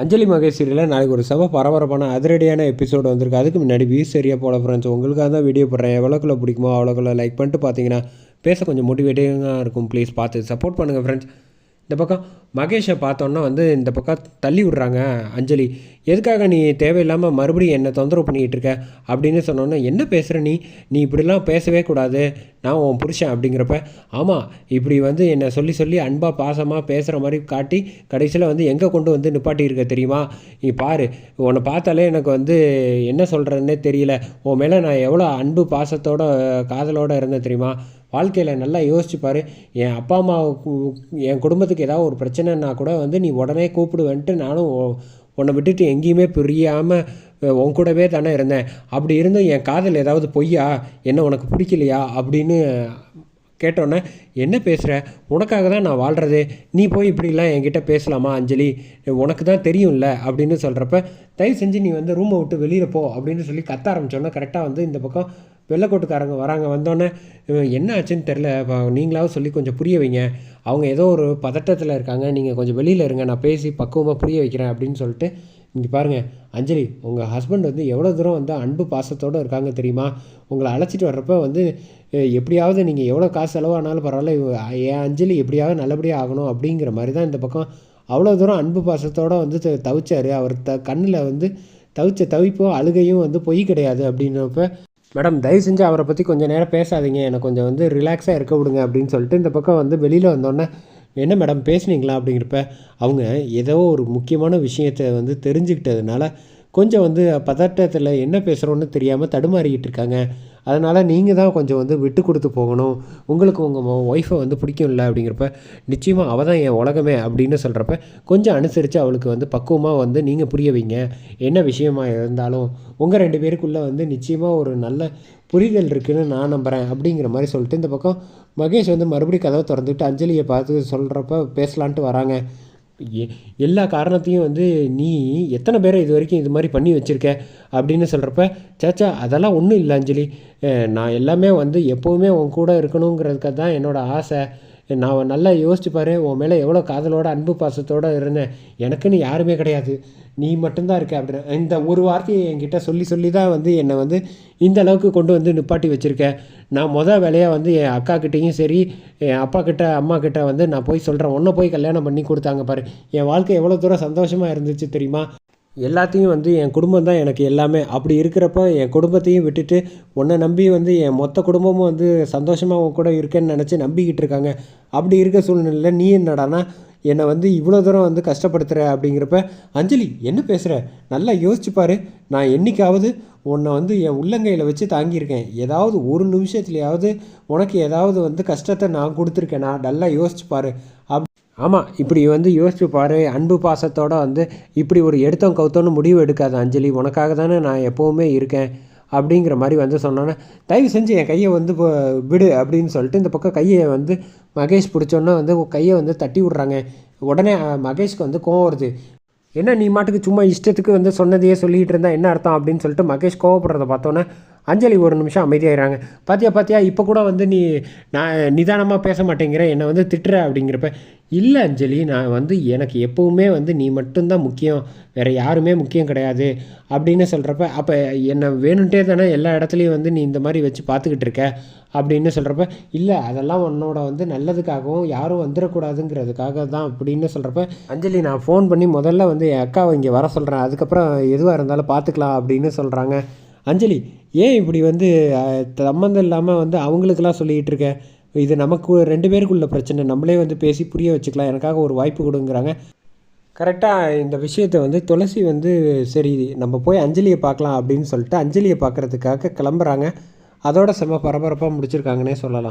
அஞ்சலி மகேஸ்வரியில் நாளைக்கு ஒரு செம பரபரப்பான அதிரடியான எபிசோடு வந்திருக்கு. அதுக்கு முன்னாடி வியூஸ் சரியாக போல ஃப்ரெண்ட்ஸ் உங்களுக்காக தான் வீடியோ போடுறேன். எவ்வளோக்குள்ள பிடிக்குமோ அவ்வளோக்குள்ள லைக் பண்ணிட்டு பார்த்தீங்கன்னா பேச கொஞ்சம் மோட்டிவேட்டிங்காக இருக்கும். ப்ளீஸ் பார்த்து சப்போர்ட் பண்ணுங்கள் ஃப்ரெண்ட்ஸ் இந்த பக்கம் மகேஷை பார்த்தோன்னா வந்து இந்த பக்கம் தள்ளி விட்றாங்க அஞ்சலி. எதுக்காக நீ தேவையில்லாமல் மறுபடியும் என்னை தொந்தரவு பண்ணிகிட்டு இருக்க? அப்படின்னு சொன்னோன்னே என்ன பேசுகிற நீ? நீ இப்படிலாம் பேசவே கூடாது. நான் உன் புருஷன் அப்படிங்கிறப்ப ஆமாம் இப்படி வந்து என்னை சொல்லி சொல்லி அன்பாக பாசமாக பேசுகிற மாதிரி காட்டி கடைசியில் வந்து எங்கே கொண்டு வந்து நிப்பாட்டியிருக்க தெரியுமா? நீ பாரு உன்னை பார்த்தாலே எனக்கு வந்து என்ன சொல்கிறேன்னே தெரியல. உன் மேலே நான் எவ்வளோ அன்பு பாசத்தோட காதலோடு இருந்தேன் தெரியுமா? வாழ்க்கையில் நல்லா யோசிச்சுப்பார். என் அப்பா அம்மா என் குடும்பத்துக்கு ஏதாவது ஒரு பிரச்சனைனா கூட வந்து நீ உடனே கூப்பிடுவேன்ட்டு நானும் உன்னை விட்டுட்டு எங்கேயுமே பிரியாமல் உன் கூடவே தானே இருந்தேன். அப்படி இருந்தும் என் காதல் ஏதாவது பொய்யா என்ன உனக்கு பிடிக்கலையா அப்படின்னு கேட்டோன்னே என்ன பேசுகிற உனக்காக தான் நான் வாழ்கிறது நீ போய் இப்படிலாம் என்கிட்ட பேசலாமா அஞ்சலி? உனக்கு தான் தெரியும்ல அப்படின்னு சொல்கிறப்ப தயவு செஞ்சு நீ வந்து ரூமை விட்டு வெளியில் போ அப்படின்னு சொல்லி கத்த ஆரம்பித்தோன்னே கரெக்டாக வந்து இந்த பக்கம் வெள்ளைக்கோட்டுக்காரங்க வராங்க. வந்தோடனே என்ன ஆச்சுன்னு தெரில நீங்களாவது சொல்லி கொஞ்சம் புரிய வைங்க. அவங்க ஏதோ ஒரு பதட்டத்தில் இருக்காங்க. நீங்கள் கொஞ்சம் வெளியில் இருங்க. நான் பேசி பக்குவமாக புரிய வைக்கிறேன். அப்படின்னு சொல்லிட்டு இங்கே பாருங்கள் அஞ்சலி உங்கள் ஹஸ்பண்ட் வந்து எவ்வளோ தூரம் வந்து அன்பு பாசத்தோடு இருக்காங்க தெரியுமா? உங்களை அழைச்சிட்டு வர்றப்ப வந்து எப்படியாவது நீங்கள் எவ்வளோ காசு செலவானாலும் பரவாயில்ல. இவ- என் அஞ்சலி எப்படியாவது நல்லபடியாக ஆகணும். அப்படிங்கிற மாதிரி தான் இந்த பக்கம் அவ்வளோ தூரம் அன்பு பாசத்தோடு வந்து தவிச்சார். அவர் த கண்ணில் வந்து தவிச்ச தவிப்பும் அழுகையும் வந்து பொய் கிடையாது அப்படின்னப்ப மேடம் தயவு செஞ்சு அவரை பற்றி கொஞ்சம் நேரம் பேசாதீங்க. எனக்கு கொஞ்சம் வந்து ரிலாக்ஸாக இருக்க விடுங்க அப்படின்னு சொல்லிட்டு இந்த பக்கம் வந்து வெளியில் வந்தோடனே என்ன மேடம் பேசுனீங்களா? அப்படிங்கிறப்ப அவங்க ஏதோ ஒரு முக்கியமான விஷயத்தை வந்து தெரிஞ்சுக்கிட்டதுனால கொஞ்சம் வந்து பதட்டத்தில் என்ன பேசுகிறோன்னு தெரியாமல் தடுமாறிக்கிட்டு இருக்காங்க. அதனால் நீங்கள் தான் கொஞ்சம் வந்து விட்டு கொடுத்து போகணும். உங்களுக்கு உங்கள் ஒய்ஃபை வந்து பிடிக்கும்ல அப்படிங்கிறப்ப நிச்சயமாக அவள் தான் என் உலகமே அப்படின்னு சொல்கிறப்ப கொஞ்சம் அனுசரித்து அவளுக்கு வந்து பக்குவமாக வந்து நீங்கள் புரிய வைங்க. என்ன விஷயமா இருந்தாலும் உங்கள் ரெண்டு பேருக்குள்ளே வந்து நிச்சயமாக ஒரு நல்ல புரிதல் இருக்குதுன்னு நான் நம்புகிறேன் அப்படிங்கிற மாதிரி சொல்லிட்டு இந்த பக்கம் மகேஷ் வந்து மறுபடியும் கதவை திறந்துட்டு அஞ்சலியை பார்த்து சொல்கிறப்ப பேசலான்ட்டு வராங்க. எல்லா காரணத்தையும் வந்து நீ எத்தனை பேரை இது வரைக்கும் இது மாதிரி பண்ணி வச்சுருக்க அப்படின்னு சொல்கிறப்ப சேச்சா அதெல்லாம் ஒன்றும் இல்லை அஞ்சலி. நான் எல்லாமே வந்து எப்போவுமே உன் கூட இருக்கணுங்கிறதுக்காக தான் என்னோடய ஆசை. நான் நல்லா யோசிச்சு பாரு உன் மேலே எவ்வளோ காதலோட அன்பு பாசத்தோடு இருந்தேன். எனக்குன்னு யாருமே கிடையாது. நீ மட்டும்தான் இருக்க அப்படின்னு இந்த ஒரு வார்த்தையை என்கிட்ட சொல்லி சொல்லி தான் வந்து என்னை வந்து இந்த அளவுக்கு கொண்டு வந்து நிப்பாட்டி வச்சுருக்கேன் நான் மொதல் வேலையாக வந்து என் அக்கா கிட்டேயும் சரி என் அப்பா கிட்ட அம்மா கிட்ட வந்து நான் போய் சொல்கிறேன் ஒன்றை போய் கல்யாணம் பண்ணி கொடுத்தாங்க பாரு. என் வாழ்க்கை எவ்வளோ தூரம் சந்தோஷமாக இருந்துச்சு தெரியுமா? எல்லாத்தையும் வந்து என் குடும்பம் தான் எனக்கு எல்லாமே. அப்படி இருக்கிறப்ப என் குடும்பத்தையும் விட்டுட்டு உன்னை நம்பி வந்து என் மொத்த குடும்பமும் வந்து சந்தோஷமாக உன் கூட இருக்கேன்னு நினச்சி நம்பிக்கிட்டு இருக்காங்க. அப்படி இருக்க சூழ்நிலையில் நீ என்னடானா என்னை வந்து இவ்வளோ தூரம் வந்து கஷ்டப்படுத்துகிற அப்படிங்கிறப்ப அஞ்சலி என்ன பேசுகிற நல்லா யோசிச்சு நான் என்னைக்காவது உன்னை வந்து என் உள்ளங்கையில் வச்சு தாங்கியிருக்கேன். ஏதாவது ஒரு நிமிஷத்துலையாவது உனக்கு ஏதாவது வந்து கஷ்டத்தை நான் கொடுத்துருக்கேனா. நல்லா யோசிச்சு அப் ஆமாம் இப்படி வந்து யோசிச்சு பாரு அன்பு பாசத்தோடு வந்து இப்படி ஒரு எடுத்தோம் கவுத்தோன்னு முடிவு எடுக்காத அஞ்சலி உனக்காக தானே நான் எப்போவுமே இருக்கேன் அப்படிங்கிற மாதிரி வந்து சொன்னோன்னே தயவு செஞ்சு என் கையை வந்து விடு அப்படின்னு சொல்லிட்டு இந்த பக்கம் கையை வந்து மகேஷ் பிடிச்சோன்னே வந்து கையை வந்து தட்டி விட்றாங்க. உடனே மகேஷ்க்கு வந்து கோவம் வருது. என்ன நீ மாட்டுக்கு சும்மா இஷ்டத்துக்கு வந்து சொன்னதையே சொல்லிகிட்டு இருந்தா என்ன அர்த்தம் அப்படின்னு சொல்லிட்டு மகேஷ் கோவப்படுறத பார்த்தோன்னே அஞ்சலி ஒரு நிமிஷம் அமைதியாகிறாங்க பாத்தியா பாத்தியா இப்போ கூட வந்து நீ நான் நிதானமாக பேச மாட்டேங்கிற என்னை வந்து திட்டுற அப்படிங்கிறப்ப இல்லை அஞ்சலி நான் வந்து எனக்கு எப்போவுமே வந்து நீ மட்டும்தான் முக்கியம். வேறு யாருமே முக்கியம் கிடையாது. அப்படின்னு சொல்கிறப்ப அப்போ என்னை வேணுன்ட்டே தானே எல்லா இடத்துலையும் வந்து நீ இந்த மாதிரி வச்சு பார்த்துக்கிட்டு இருக்க அப்படின்னு சொல்கிறப்ப இல்லை அதெல்லாம் உன்னோட வந்து நல்லதுக்காகவும் யாரும் வந்துடக்கூடாதுங்கிறதுக்காக தான். அப்படின்னு சொல்கிறப்ப அஞ்சலி நான் ஃபோன் பண்ணி முதல்ல வந்து என் அக்காவை இங்கே வர சொல்கிறேன் அதுக்கப்புறம் எதுவாக இருந்தாலும் பார்த்துக்கலாம் அப்படின்னு சொல்கிறாங்க அஞ்சலி ஏன் இப்படி வந்து சம்மந்தம் இல்லாமல் வந்து அவங்களுக்கெல்லாம் சொல்லிகிட்டு இருக்க இது நமக்கு ரெண்டு பேருக்குள்ள பிரச்சனை. நம்மளே வந்து பேசி புரிய வச்சுக்கலாம். எனக்காக ஒரு வாய்ப்பு கொடுங்கிறாங்க. கரெக்டாக இந்த விஷயத்தை வந்து துளசி வந்து சரி நம்ம போய் அஞ்சலியை பார்க்கலாம் அப்படின்னு சொல்லிட்டு அஞ்சலியை பார்க்குறதுக்காக கிளம்புறாங்க. அதோட செம்ம பரபரப்பாக முடிச்சிருக்காங்கன்னே சொல்லலாம்.